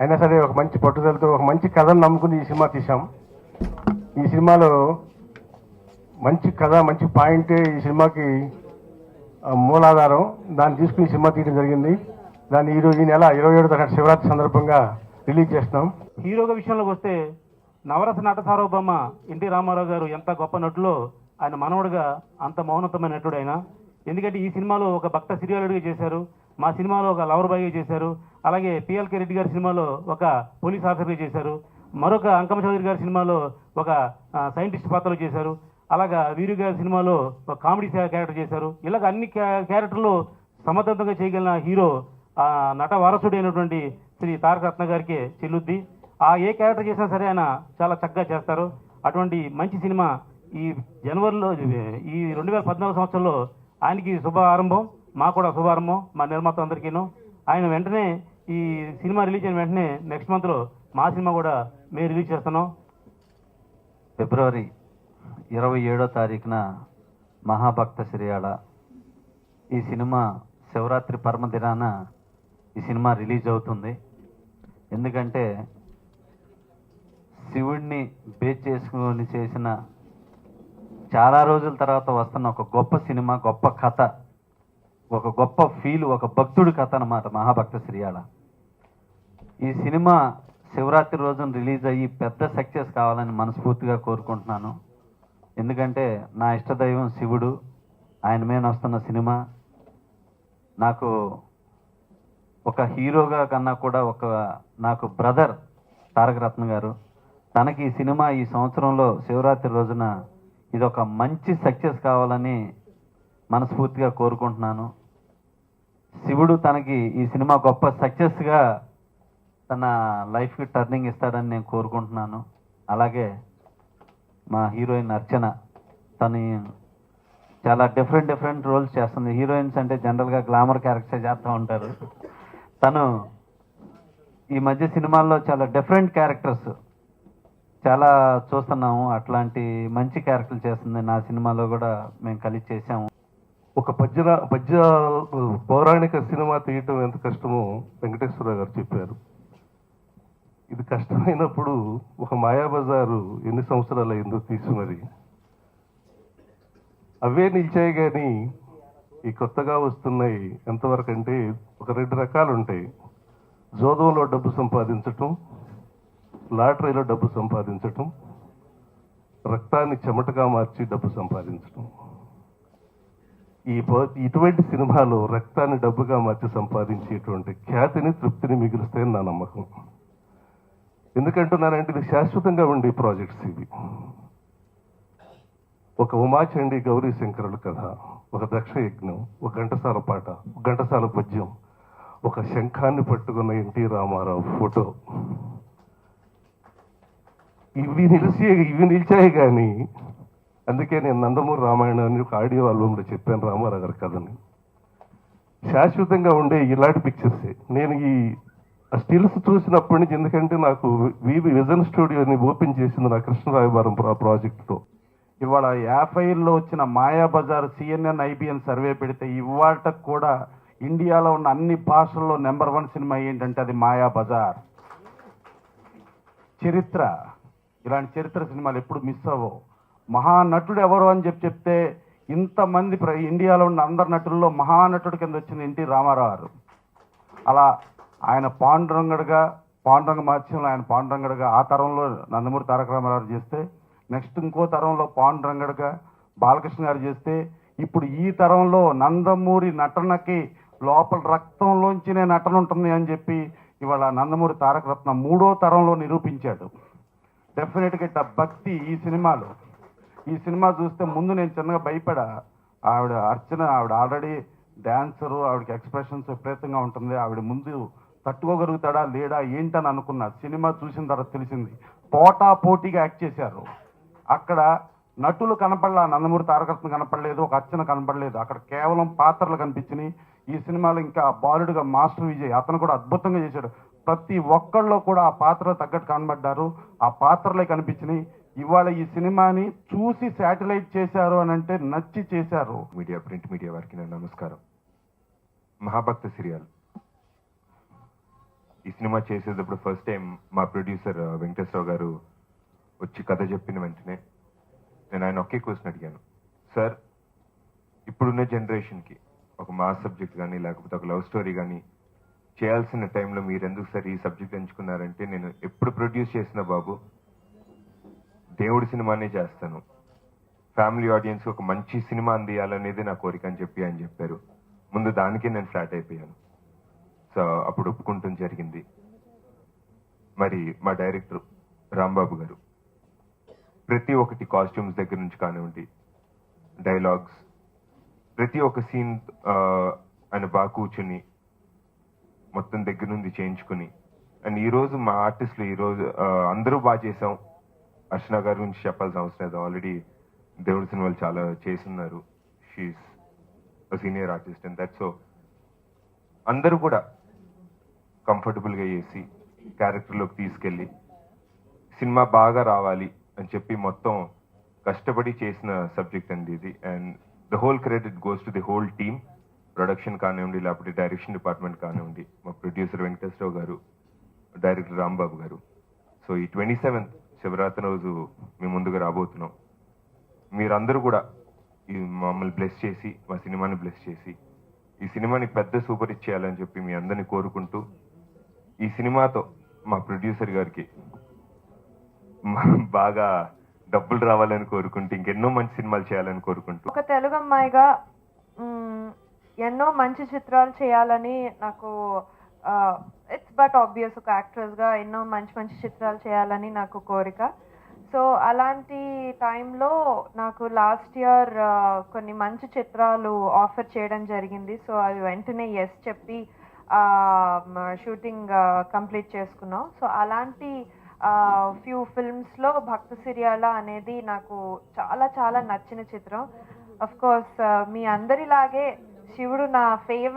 అయినా సరే ఒక మంచి పట్టుదలతో ఒక మంచి కథను నమ్ముకుని ఈ సినిమా తీసాం ఈ సినిమాలో మంచి కథ మంచి పాయింటే ఈ సినిమాకి మూలాధారం. దాన్ని తీసుకుని ఈ సినిమా తీయడం జరిగింది. దాన్ని ఈరోజు ఈ నెల ఇరవై ఏడు తరగతి శివరాత్రి సందర్భంగా రిలీజ్ చేస్తున్నాం. హీరోగా విషయంలోకి వస్తే నవరస నట సార్వభౌమ ఎన్టీ రామారావు గారు ఎంత గొప్ప నటులో ఆయన మనవడుగా అంత మౌనతమైన నటుడు ఆయన. ఎందుకంటే ఈ సినిమాలో ఒక భక్త సిరియాలుడిగా చేశారు. మా సినిమాలో ఒక లవర్ బాయ్గా చేశారు. అలాగే పిఎల్కే రెడ్డి గారి సినిమాలో ఒక పోలీస్ ఆఫీసర్గా చేశారు. మరొక అంకమ్మ చౌదరి గారి సినిమాలో ఒక సైంటిస్ట్ పాత్రలో చేశారు. అలాగా వీరు గారి సినిమాలో ఒక కామెడీ క్యారెక్టర్ చేశారు. ఇలాగ అన్ని క్యా- క్యారెక్టర్లు సమర్థవంతంగా చేయగలిగిన హీరో నట నట వారసుడైనటువంటి శ్రీ తారక రత్న గారికి చెల్లుద్ది. ఆ ఏ క్యారెక్టర్ చేసినా సరే ఆయన చాలా చక్కగా చేస్తారు. అటువంటి మంచి సినిమా ఈ జనవరిలో ఈ రెండు వేల పద్నాలుగు సంవత్సరంలో ఆయనకి శుభ ఆరంభం మాకు కూడా శుభారంభం మా నిర్మాత అందరికీను. ఆయన వెంటనే ఈ సినిమా రిలీజ్ అయిన వెంటనే నెక్స్ట్ మంత్లో మా సినిమా కూడా మేము రిలీజ్ చేస్తున్నాం ఫిబ్రవరి ఇరవై ఏడో తారీఖున మహాభక్త శ్రీయాళ ఈ సినిమా శివరాత్రి పరమదినాన ఈ సినిమా రిలీజ్ అవుతుంది. ఎందుకంటే శివుడిని బేస్ చేసుకొని చేసిన చాలా రోజుల తర్వాత వస్తున్న ఒక గొప్ప సినిమా గొప్ప కథ. ఒక గొప్ప ఫీల్ ఒక భక్తుడి కథ అన్నమాట మహాభక్త శ్రీయాళ. ఈ సినిమా శివరాత్రి రోజున రిలీజ్ అయ్యి పెద్ద సక్సెస్ కావాలని మనస్ఫూర్తిగా కోరుకుంటున్నాను. ఎందుకంటే నా ఇష్టదైవం శివుడు ఆయన మీద వస్తున్న సినిమా. నాకు ఒక హీరోగా కన్నా కూడా ఒక నాకు బ్రదర్ తారకరత్న గారు తనకి ఈ సినిమా ఈ సంవత్సరంలో శివరాత్రి రోజున ఇది ఒక మంచి సక్సెస్ కావాలని మనస్ఫూర్తిగా కోరుకుంటున్నాను. శివుడు తనకి ఈ సినిమా గొప్ప సక్సెస్గా తన లైఫ్కి టర్నింగ్ ఇస్తాడని నేను కోరుకుంటున్నాను. అలాగే మా హీరోయిన్ అర్చన తను చాలా డిఫరెంట్ డిఫరెంట్ రోల్స్ చేస్తుంది. హీరోయిన్స్ అంటే జనరల్గా గ్లామర్ క్యారెక్టర్ చేస్తూ ఉంటారు. తను ఈ మధ్య సినిమాల్లో చాలా డిఫరెంట్ క్యారెక్టర్స్ చాలా చూస్తున్నాము. అట్లాంటి మంచి క్యారెక్టర్లు చేస్తుంది. నా సినిమాలో కూడా మేము కలిసి చేసాము ఒక పద్య పద్య పౌరాణిక సినిమా తీయటం ఎంత కష్టమో వెంకటేశ్వరరావు గారు చెప్పారు. ఇది కష్టమైనప్పుడు ఒక మాయాబజారు ఎన్ని సంవత్సరాలు అయిందో తీసి మరి. అవే నిలిచాయి కానీ ఈ కొత్తగా వస్తున్నాయి ఎంతవరకు అంటే ఒక రెండు రకాలు ఉంటాయి జోదంలో డబ్బు సంపాదించటం లాటరీలో డబ్బు సంపాదించటం రక్తాన్ని చెమటగా మార్చి డబ్బు సంపాదించటం. ఈ ఇటువంటి సినిమాలో రక్తాన్ని డబ్బుగా మార్చి సంపాదించేటువంటి ఖ్యాతిని తృప్తిని మిగులుస్తాయని నా నమ్మకం. ఎందుకంటున్నానంటే ఇది శాశ్వతంగా ఉండే ప్రాజెక్ట్స్ ఇవి. ఒక ఉమాచండి గౌరీ శంకరుల కథ ఒక దక్ష యజ్ఞం ఒక ఘంటసాల పాట ఒక ఘంటసాల పద్యం ఒక శంఖాన్ని పట్టుకున్న ఎన్టీ రామారావు ఫోటో. ఇవి నిలిచి ఇవి నిలిచాయి కానీ అందుకే నేను నందమూరి రామాయణం అని ఒక ఆడియో ఆల్బంలో చెప్పాను రామారావు గారి కథని. శాశ్వతంగా ఉండే ఇలాంటి పిక్చర్సే నేను ఈ స్టిల్స్ చూసినప్పటి నుంచి ఎందుకంటే నాకు వివి విజన్ స్టూడియోని ఓపెన్ చేసింది నా కృష్ణరాయబారం ప్రాజెక్ట్తో. ఇవాళ యాభైలో వచ్చిన మాయాబజార్ సిఎన్ఎన్ ఐబిఎన్ సర్వే పెడితే ఇవాళకు కూడా ఇండియాలో ఉన్న అన్ని భాషల్లో నెంబర్ వన్ సినిమా ఏంటంటే అది మాయాబజార్ చరిత్ర. ఇలాంటి చరిత్ర సినిమాలు ఎప్పుడు మిస్ అవ్వవు. మహానటుడు ఎవరు అని చెప్పి చెప్తే ఇంతమంది ప్ర- ఇండియాలో ఉన్న అందరి నటుల్లో మహానటుడు కింద వచ్చింది ఎన్టీ రామారావు. గారు అలా ఆయన పాండురంగడుగా పాండురంగ మహత్యంలో ఆయన పాండురంగడుగా ఆ తరంలో నందమూరి తారక రామారావు చేస్తే నెక్స్ట్ ఇంకో తరంలో పాండురంగడుగా బాలకృష్ణ గారు చేస్తే ఇప్పుడు ఈ తరంలో నందమూరి నటనకి లోపల రక్తంలోంచినే నటన ఉంటుంది అని చెప్పి ఇవాళ నందమూరి తారకరత్న మూడో తరంలో నిరూపించాడు. డెఫినెట్గా భక్తి ఈ సినిమాలో. ఈ సినిమా చూస్తే ముందు నేను చిన్నగా భయపడా. ఆవిడ అర్చన ఆవిడ ఆల్రెడీ డ్యాన్సరు ఆవిడకి ఎక్స్ప్రెషన్స్ విపరీతంగా ఉంటుంది. ఆవిడ ముందు తట్టుకోగలుగుతాడా లేడా ఏంటని అనుకున్నా. సినిమా చూసిన తర్వాత తెలిసింది పోటా పోటీగా యాక్ట్ చేశారు. అక్కడ నటులు కనపడలా నందమూరి తారకరత్న కనపడలేదు ఒక అర్చన కనపడలేదు. అక్కడ కేవలం పాత్రలు కనిపించినాయి. ఈ సినిమాలో ఇంకా బాలుడుగా మాస్టర్ విజయ్ అతను కూడా అద్భుతంగా చేశాడు. ప్రతి ఒక్కళ్ళు కూడా ఆ పాత్ర తగ్గట్టు కనబడ్డారు. ఆ పాత్రలే కనిపించినాయి. ఇవాళ ఈ సినిమాని చూసి శాటిలైట్ చేశారు అని అంటే నచ్చి చేశారు. మీడియా ప్రింట్ మీడియా వారికి నా నమస్కారం. మహాభక్త సిరియల్. ఈ సినిమా చేసేటప్పుడు ఫస్ట్ టైం మా ప్రొడ్యూసర్ వెంకటేశ్వరరావు గారు వచ్చి కథ చెప్పిన వెంటనే నేను ఆయన ఒకే క్వశ్చన్ అడిగాను. సార్ ఇప్పుడున్న జనరేషన్కి ఒక మాస్ సబ్జెక్ట్ కానీ లేకపోతే ఒక లవ్ స్టోరీ కానీ చేయాల్సిన టైంలో మీరు ఎందుకు సార్ ఈ సబ్జెక్ట్ ఎంచుకున్నారంటే నేను ఎప్పుడు ప్రొడ్యూస్ చేసిన బాబు దేవుడి సినిమానే చేస్తాను. ఫ్యామిలీ ఆడియన్స్ ఒక మంచి సినిమా అందియాలనేది నా కోరిక అని చెప్పి ఆయన చెప్పారు. ముందు దానికే నేను ఫ్లాట్ అయిపోయాను. సో అప్పుడు ఒప్పుకుంటూ జరిగింది. మరి మా డైరెక్టర్ రాంబాబు గారు. ప్రతి ఒక్కటి కాస్ట్యూమ్స్ దగ్గర నుంచి కానివ్వండి డైలాగ్స్ ప్రతి ఒక్క సీన్ ఆయన బాగా కూర్చుని మొత్తం దగ్గర నుండి చేయించుకుని అండ్ ఈరోజు మా ఆర్టిస్టులు ఈరోజు అందరూ బాగా చేసాం అర్చన గారి గురించి చెప్పాల్సిన అవసరం లేదు. ఆల్రెడీ దేవుడి సినిమాలు చాలా చేస్తున్నారు. She's senior artist and that so అందరూ కూడా కంఫర్టబుల్గా చేసి క్యారెక్టర్లోకి తీసుకెళ్ళి సినిమా బాగా రావాలి అని చెప్పి మొత్తం కష్టపడి చేసిన సబ్జెక్ట్ అండి ఇది. And the whole credit goes to the whole team production కానివ్వండి లేకపోతే డైరెక్షన్ డిపార్ట్మెంట్ కానివ్వండి. మా ప్రొడ్యూసర్ వెంకటేశ్వరరావు గారు డైరెక్టర్ రాంబాబు గారు. సో ఈ ట్వంటీ సెవెంత్ శివరాత్రి రోజు మేము ముందుగా రాబోతున్నాం. మీరందరూ కూడా ఈ మమ్మల్ని బ్లెస్ చేసి మా సినిమాని బ్లెస్ చేసి ఈ సినిమాని పెద్ద సూపర్ హిట్ చేయాలని చెప్పి మీ అందరిని కోరుకుంటూ ఈ సినిమాతో మా ప్రొడ్యూసర్ గారికి బాగా డబ్బులు రావాలని కోరుకుంటూ ఇంకెన్నో మంచి సినిమాలు చేయాలని కోరుకుంటూ. ఒక తెలుగు అమ్మాయిగా ఎన్నో మంచి చిత్రాలు చేయాలని నాకు ఇట్స్ బట్ ఆబ్వియస్ ఒక యాక్ట్రెస్గా ఎన్నో మంచి మంచి చిత్రాలు చేయాలని నాకు కోరిక. సో అలాంటి టైంలో నాకు లాస్ట్ ఇయర్ uh, కొన్ని మంచి చిత్రాలు ఆఫర్ చేయడం జరిగింది. సో అవి వెంటనే ఎస్ చెప్పి um, షూటింగ్ కంప్లీట్ uh, చేసుకున్నాం. సో అలాంటి uh, ఫ్యూ ఫిల్మ్స్లో భక్త సిరియాల అనేది నాకు చాలా చాలా నచ్చిన చిత్రం. అఫ్ కోర్స్ మీ అందరిలాగే శివుడు నా ఫేవరెట్